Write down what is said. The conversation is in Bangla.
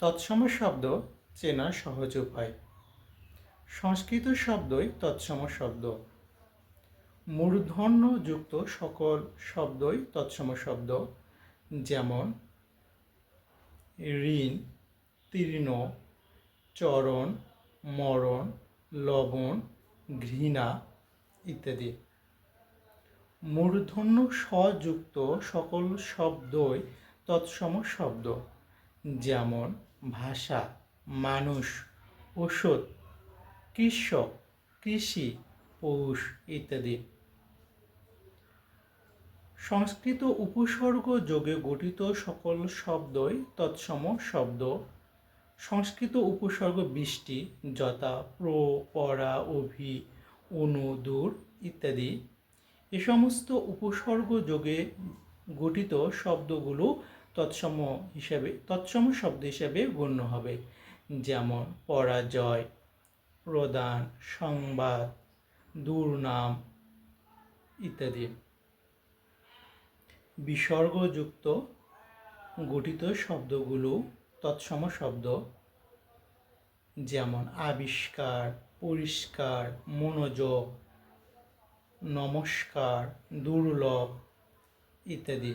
তৎসম শব্দ চেনা সহজ উপায়। সংস্কৃত শব্দই তৎসম শব্দ। মূর্ধন্যযুক্ত সকল শব্দই তৎসম শব্দ, যেমন ঋণ, তীর্ণ, চরণ, মরণ, লবণ, ঘৃণা ইত্যাদি। মূর্ধন্য স্বযুক্ত সকল শব্দই তৎসম শব্দ, যেমন ভাষা, মানুষ ওষুধ কৃষক, কৃষি, পৌষ ইত্যাদি। সংস্কৃত উপসর্গ যোগে গঠিত সকল শব্দই তৎসম শব্দ। সংস্কৃত উপসর্গ বৃষ্টি, যথা, প্র, পরা, অভি, অনু, দূর ইত্যাদি। এ সমস্ত উপসর্গ যোগে গঠিত শব্দগুলো তৎসম হিসাবে, তৎসম শব্দ হিসাবে গণ্য হবে। যেমন, পরাজয়, প্রদান, সংবাদ, দুর্নাম ইত্যাদি। বিসর্গযুক্ত গঠিত শব্দগুলো তৎসম শব্দ। যেমন, আবিষ্কার, পরিষ্কার, মনোযোগ, নমস্কার, দুর্লভ ইত্যাদি।